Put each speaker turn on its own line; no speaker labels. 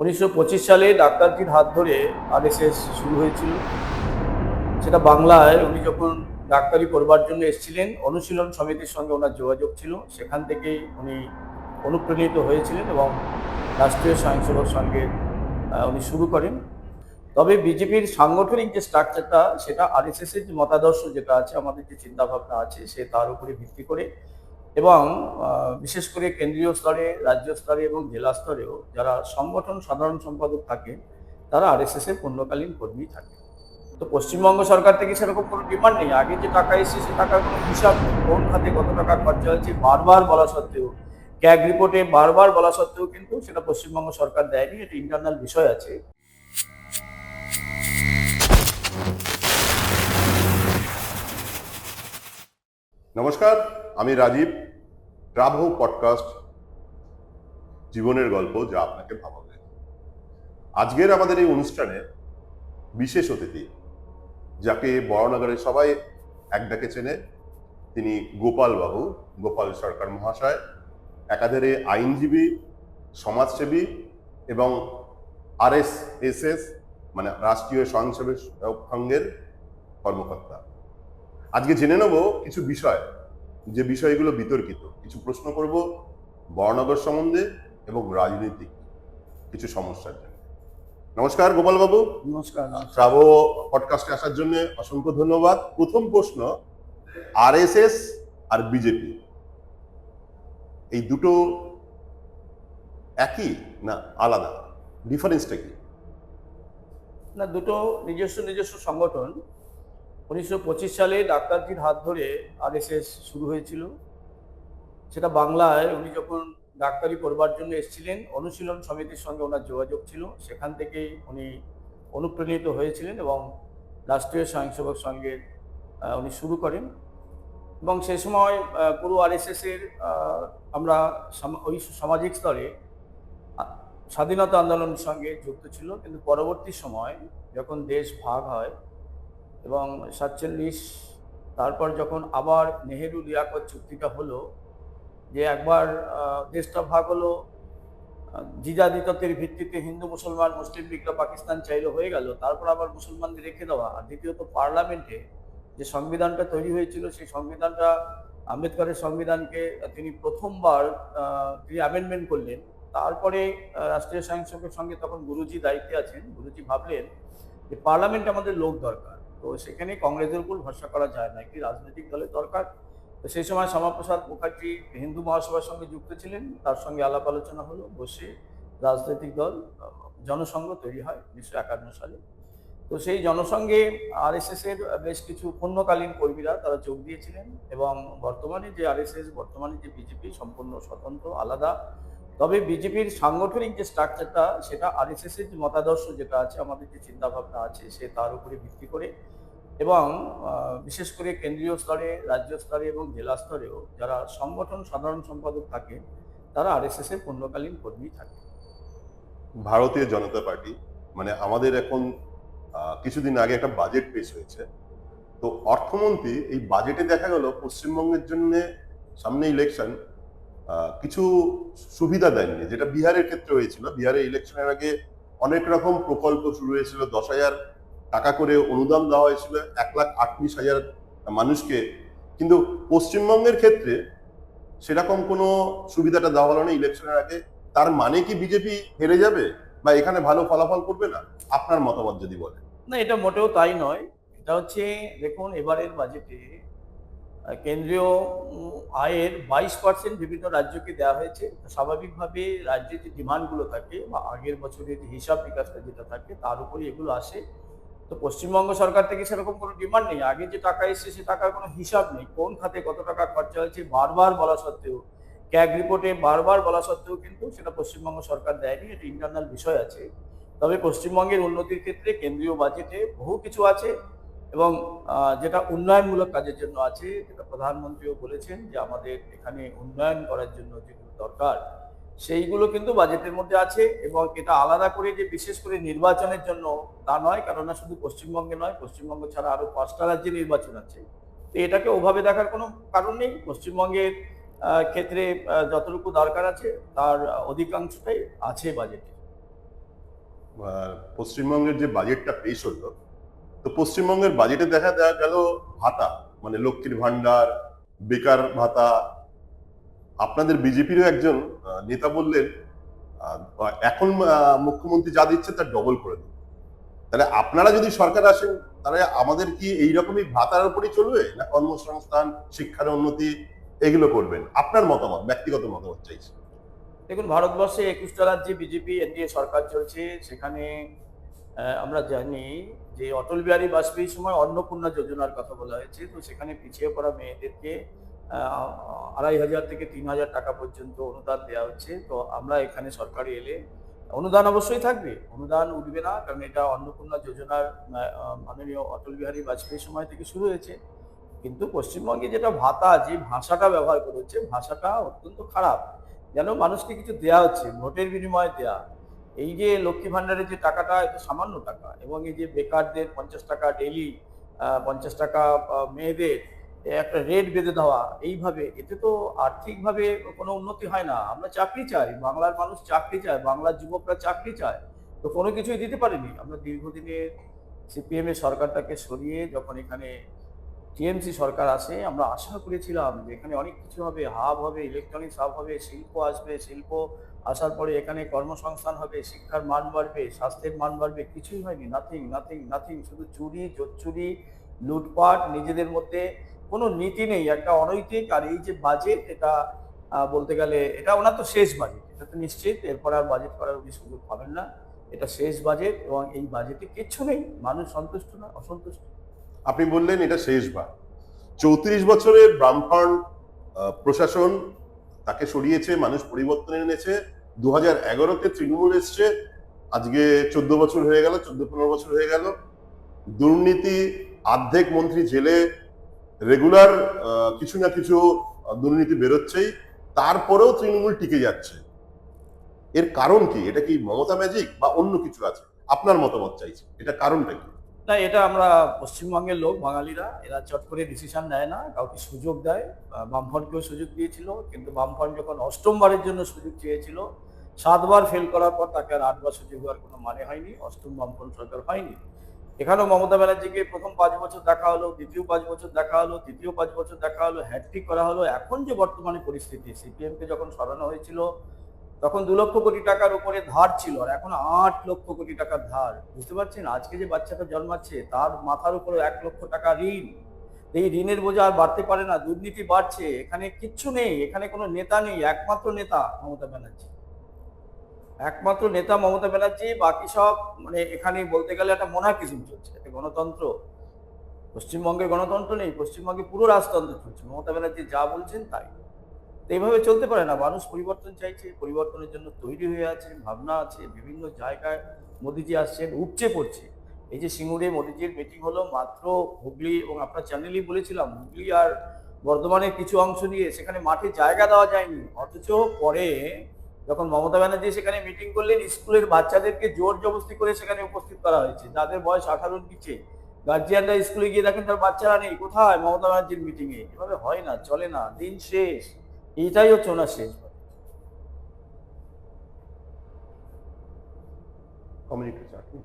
উনিশশো পঁচিশ সালে ডাক্তারজির হাত ধরে আরএসএস শুরু হয়েছিল। সেটা বাংলায় উনি যখন ডাক্তারি করবার জন্য এসেছিলেন, অনুশীলন সমিতির সঙ্গে ওনার যোগাযোগ ছিল। সেখান থেকেই উনি অনুপ্রাণিত হয়েছিলেন এবং রাষ্ট্রীয় স্বয়ংসেবক সঙ্গে উনি শুরু করেন। তবে বিজেপির সাংগঠনিক যে স্ট্রাকচারটা, সেটা আরএসএস এর যে মতাদর্শ যেটা আছে, আমাদের যে চিন্তাভাবনা আছে, সে তার উপরে ভিত্তি করে এবং বিশেষ করে কেন্দ্রীয় স্তরে, রাজ্য স্তরে এবং জেলা স্তরেও যারা সংগঠন, সাধারণ সম্পাদক থাকে তারা আরএসএস এর পূর্ণকালীন কর্মী থাকে তো পশ্চিমবঙ্গ সরকার থেকে সেরকম কোনো ডিমান্ড নেই। আগে যে টাকা এসেছে, সে টাকার কোনো হিসাব নেই। কোন খাতে কত টাকা খরচা হয়েছে, বারবার বলা সত্ত্বেও ক্যাগ রিপোর্টে বারবার বলা সত্ত্বেও কিন্তু সেটা পশ্চিমবঙ্গ সরকার দেয়নি। এটা ইন্টারনাল বিষয় আছে।
নমস্কার, আমি রাজীব। ট্রাভো পডকাস্ট জীবনের গল্প যা আপনাকে ভাবাবে। আজকের আমাদের এই অনুষ্ঠানে বিশেষ অতিথি, যাকে বড়নগরের সবাই এক ডাকে চেনে, তিনি গোপাল বাবু, গোপাল সরকার মহাশয়, একাধারে আইনজীবী, সমাজসেবী এবং আরএসএসএস মানে রাষ্ট্রীয় স্বয়ংসেবক সংঘের কর্মকর্তা। আজকে জেনে নেব কিছু বিষয় যে বিষয়গুলো বিতর্কিত কিছু প্রশ্ন করব বর্ণগর সম্বন্ধে এবং রাজনৈতিক কিছু সমস্যার জন্য। নমস্কার গোপালবাবু।
নমস্কার
ট্রাভো পডকাস্টে আসার জন্য অসংখ্য ধন্যবাদ। প্রথম প্রশ্ন আরএসএস আর বিজেপি এই দুটো একই না আলাদা? ডিফারেন্সটা কি?
না দুটো নিজস্ব নিজস্ব সংগঠন। উনিশশো পঁচিশ সালে ডাক্তারজির হাত ধরে আরএসএস শুরু হয়েছিল। সেটা বাংলায় উনি যখন ডাক্তারি করবার জন্য এসেছিলেন অনুশীলন সমিতির সঙ্গে ওনার যোগাযোগ ছিল। সেখান থেকেই উনি অনুপ্রাণিত হয়েছিলেন এবং রাষ্ট্রীয় স্বয়ংসেবক সঙ্গে উনি শুরু করেন। এবং সে সময় পুরো আরএসএস এর আহ, আমরা ওই সামাজিক স্তরে স্বাধীনতা আন্দোলনের সঙ্গে যুক্ত ছিল। কিন্তু পরবর্তী সময় যখন দেশ ভাগ হয় এবং সাতচল্লিশ তারপর যখন আবার নেহেরু লিয়াকত চুক্তিটা হলো যে একবার দেশটা ভাগ হলো আহ, জিজাদিততের ভিত্তিতে হিন্দু মুসলমান মুসলিম লীগরা পাকিস্তান চাইলে হয়ে গেল তারপর আবার মুসলমানদের রেখে দেওয়া আর দ্বিতীয়ত পার্লামেন্টে যে সংবিধানটা তৈরি হয়েছিল সেই সংবিধানটা আম্বেদকরের সংবিধানকে তিনি প্রথমবার তিনি অ্যামেন্ডমেন্ট করলেন তারপরে রাষ্ট্রীয় স্বয়ংসেবকের সঙ্গে তখন গুরুজি দায়িত্বে আছেন গুরুজি ভাবলেন যে পার্লামেন্ট আমাদের লোক দরকার। তো সেখানে কংগ্রেসের উপর ভরসা করা যায় না, একটি রাজনৈতিক দলের দরকার। তো সেই সময় শ্যামাপ্রসাদ মুখার্জি হিন্দু মহাসভার সঙ্গে যুক্ত ছিলেন, তার সঙ্গে আলাপ আলোচনা হলো, বসে রাজনৈতিক দল, জনসংঘ তৈরি হয় উনিশশো একান্ন সালে। তো সেই জনসংঘে আরএসএস এর বেশ কিছু পূর্ণকালীন কর্মীরা তারা যোগ দিয়েছিলেন এবং বর্তমানে যে আরএসএস, বর্তমানে যে বিজেপি সম্পূর্ণ স্বতন্ত্র, আলাদা। তবে বিজেপির সাংগঠনিক যে স্ট্রাকচারটা, সেটা আরএসএস এর যে মতাদর্শ যেটা আছে, আমাদের যে চিন্তাভাবনা আছে, সে তার উপরে ভিত্তি করে এবং বিশেষ করে কেন্দ্রীয় স্তরে, রাজ্য স্তরে এবং জেলা স্তরেও যারা সংগঠন, সাধারণ সম্পাদক থাকে, তারা আরএসএস এর পূর্ণকালীন কর্মী থাকে।
ভারতীয় জনতা পার্টি মানে আমাদের এখন কিছুদিন আগে একটা বাজেট পেশ হয়েছে। তো অর্থমন্ত্রী এই বাজেটে দেখা গেল পশ্চিমবঙ্গের জন্য সামনে ইলেকশন কিছু সুবিধা দেননি, যেটা বিহারের ক্ষেত্রে হয়েছিল। বিহারের ইলেকশনের আগে অনেক রকম প্রকল্প শুরু হয়েছিল, দশ হাজার টাকা করে অনুদান দেওয়া হয়েছিল, এক লাখ আটত্রিশ হাজার মানুষকে। কিন্তু পশ্চিমবঙ্গের ক্ষেত্রে সেরকম কোনো সুবিধাটা দেওয়া হলো না ইলেকশনের আগে। তার মানে কি বিজেপি হেরে যাবে বা এখানে ভালো ফলাফল করবে না? আপনার মতামত যদি বলেন।
না, এটা মোটেও তাই নয়। এটা হচ্ছে, দেখুন, এবারের বাজেটে কেন্দ্রীয় আয়ের বাইশ পার্সেন্ট বিভিন্ন রাজ্যকে দেওয়া হয়েছে। স্বাভাবিকভাবে রাজ্যের যে ডিমান্ডগুলো থাকে বা আগের বছরের হিসাব বিকাশটা যেটা থাকে, তার উপরে এগুলো আসে। তো পশ্চিমবঙ্গ সরকার থেকে সেরকম কোনো ডিমান্ড নেই। আগে যে টাকা এসেছে, সে টাকার কোনো হিসাব নেই। কোন খাতে কত টাকা খরচা হয়েছে, বারবার বলা সত্ত্বেও ক্যাগ রিপোর্টে বারবার বলা সত্ত্বেও কিন্তু সেটা পশ্চিমবঙ্গ সরকার দেয়নি। এটা ইন্টারনাল বিষয় আছে। তবে পশ্চিমবঙ্গের উন্নতির ক্ষেত্রে কেন্দ্রীয় বাজেটে বহু কিছু আছে। এবং যেটা উন্নয়নমূলক কাজের জন্য আছে, যেটা প্রধানমন্ত্রীও বলেছেন যে আমাদের এখানে উন্নয়ন করার জন্য যেগুলো দরকার, সেইগুলো কিন্তু বাজেটের মধ্যে আছে এবং এটা আলাদা করে যে বিশেষ করে নির্বাচনের জন্য তা নয়, কেননা শুধু পশ্চিমবঙ্গে নয়, পশ্চিমবঙ্গ ছাড়া আরও পাঁচটা রাজ্যে নির্বাচন আছে। তো এটাকে ওভাবে দেখার কোনো কারণ নেই, পশ্চিমবঙ্গের ক্ষেত্রে যতটুকু দরকার আছে তার অধিকাংশটাই আছে বাজেটে।
পশ্চিমবঙ্গের যে বাজেটটা পেশ হলো তো পশ্চিমবঙ্গের বাজেটে দেখা দেওয়া গেল ভাতা মানে লক্ষ্মীর ভান্ডার বেকার ভাতা। আপনাদের বিজেপিরও একজন নেতা বললেন এখন মুখ্যমন্ত্রী যা দিচ্ছে তার ডবল করে দিন তাহলে আপনারা যদি সরকার আসেন, তাহলে আমাদের কি এইরকমই ভাতার উপরই চলবে? না কর্মসংস্থান, শিক্ষার উন্নতি, এগুলো করবেন? আপনার মতামত, ব্যক্তিগত মতামত চাইছি।
দেখুন, ভারতবর্ষে একুশটা রাজ্যে বিজেপি, এনডিএ সরকার চলছে, সেখানে আমরা জানি যে অটল বিহারী বাজপেয়ীর সময় অন্নপূর্ণা যোজনার কথা বলা হয়েছে, তো সেখানে পিছিয়ে পড়া মেয়েদেরকে আড়াই হাজার থেকে তিন হাজার টাকা পর্যন্ত অনুদান দেওয়া হচ্ছে। তো আমরা এখানে সরকারি এলে অনুদান অবশ্যই থাকবে, অনুদান উঠবে না, কারণ এটা অন্নপূর্ণা যোজনার মাননীয় অটল বিহারী বাজপেয়ীর সময় থেকে শুরু হয়েছে। কিন্তু পশ্চিমবঙ্গে যেটা ভাতা, যে ভাষাটা ব্যবহার করা হচ্ছে, ভাষাটা অত্যন্ত খারাপ। যেন মানুষকে কিছু দেয়া হচ্ছে, ভোটের বিনিময়ে দেয়া এই যে লক্ষ্মী ভান্ডারের যে টাকাটা এটা সামান্য টাকা এবং এই যে বেকারদের পঞ্চাশ টাকা ডেলি পঞ্চাশ টাকা মেয়েদের একটা রেট বেঁধে দেওয়া, এইভাবে এতে তো আর্থিকভাবে কোনো উন্নতি হয় না। আমরা চাকরি চাই, বাংলার মানুষ চাকরি চায়, বাংলার যুবকরা চাকরি চায়। তো কোনো কিছুই দিতে পারেনি। আমরা দীর্ঘদিনের সিপিএম এর সরকারটাকে সরিয়ে যখন এখানে টিএমসি সরকার আসে আমরা আশা করেছিলাম যে এখানে অনেক কিছু হবে, হাব হবে ইলেকট্রনিক্স হাব হবে, শিল্প আসবে, শিল্প আসার পরে এখানে কর্মসংস্থান হবে, শিক্ষার মান বাড়বে, স্বাস্থ্যের মান বাড়বে, কিছুই হয়নি নাথিং নাথিং নাথিং শুধু চুরি, জোচ্চুরি, লুটপাট, নিজেদের মধ্যে কোনো নীতি নেই, একটা অনৈতিক আর এই যে বাজেট এটা বলতে গেলে এটা ওনার তো শেষ বাজেট এটা তো নিশ্চিত, এরপর আর বাজেট করার উনি সুযোগ পাবেন না, এটা শেষ বাজেট এবং এই বাজেটে কিচ্ছু নেই, মানুষ সন্তুষ্ট না, অসন্তুষ্ট।
আপনি বললেন এটা শেষবার। চৌত্রিশ বছরের আহ, প্রশাসন তাকে সরিয়েছে মানুষ পরিবর্তন এনেছে। দু হাজার এগারোতে তৃণমূল এসছে। আজকে চোদ্দ বছর হয়ে গেল চোদ্দ পনেরো বছর হয়ে গেল। দুর্নীতি অর্ধেক মন্ত্রী জেলে রেগুলার কিছু না কিছু দুর্নীতি বেরোচ্ছেই। তারপরেও তৃণমূল টিকে যাচ্ছে। এর কারণ কি? এটা কি মমতা ম্যাজিক বা অন্য কিছু আছে? আপনার মতামত চাইছি। এটা কারণটা কি?
না এটা আমরা পশ্চিমবঙ্গের লোক, বাঙালিরা, এরা চট করে ডিসিশন নেয় না, কাউকে সুযোগ দেয়। বামফ্রন্টকেও সুযোগ দিয়েছিল, কিন্তু বামফ্রন্ট যখন অষ্টমবারের জন্য সুযোগ চেয়েছিল, সাতবার ফেল করার পর তাকে আর আটবার সুযোগ দেওয়ার কোনো মানে হয়নি, অষ্টম বামফ্রন্ট সরকার হয়নি। এখানেও মমতা ব্যানার্জিকে প্রথম পাঁচ বছর দেখা হলো, দ্বিতীয় পাঁচ বছর দেখা হলো, তৃতীয় পাঁচ বছর দেখা হলো হ্যাট্রিক করা হলো। এখন যে বর্তমানে পরিস্থিতি, সিপিএমকে যখন সরানো হয়েছিল তখন দু লক্ষ কোটি টাকার উপরে ধার ছিল, আর এখন আট লক্ষ কোটি টাকার ধার। বুঝতে পারছেন? আজকে যে বাচ্চাটা জন্মাচ্ছে, তার মাথার উপরে এক লক্ষ টাকা ঋণ। এই ঋণের বোঝা আর বাড়তে পারে না, দুর্নীতি বাড়ছে। এখানে কিচ্ছু নেই, এখানে কোনো নেতা নেই, একমাত্র নেতা মমতা ব্যানার্জি। একমাত্র নেতা মমতা ব্যানার্জি, বাকি সব মানে এখানে বলতে গেলে একটা মোনার্কিজম চলছে, একটা গণতন্ত্র। পশ্চিমবঙ্গে গণতন্ত্র নেই, পশ্চিমবঙ্গে পুরো রাজতন্ত্র চলছে। মমতা ব্যানার্জি যা বলছেন তাই। তো এইভাবে চলতে পারে না। মানুষ পরিবর্তন চাইছে, পরিবর্তনের জন্য তৈরি হয়ে আছে, ভাবনা আছে, বিভিন্ন জায়গায় মোদিজি আসছেন, উপচে পড়ছে। এই যে সিঙ্গুরে মোদিজির মিটিং হলো, মাত্র হুগলি এবং আপনার চ্যানেলই বলেছিলাম, হুগলি আর বর্ধমানের কিছু অংশ নিয়ে সেখানে মাঠে জায়গা দেওয়া যায়নি। অথচ পরে যখন মমতা ব্যানার্জি সেখানে মিটিং করলেন, স্কুলের বাচ্চাদেরকে জোর জবস্তি করে সেখানে উপস্থিত করা হয়েছে। যাদের বয়স আঠারোর নিচে। গার্জিয়ানরা স্কুলে গিয়ে দেখেন তার বাচ্চারা নেই। কোথায় মমতা ব্যানার্জির মিটিংয়ে এভাবে হয় না, চলে না। দিন শেষ। এইটাই হচ্ছে ওনার শেষ
কমিউনিটি চাকরি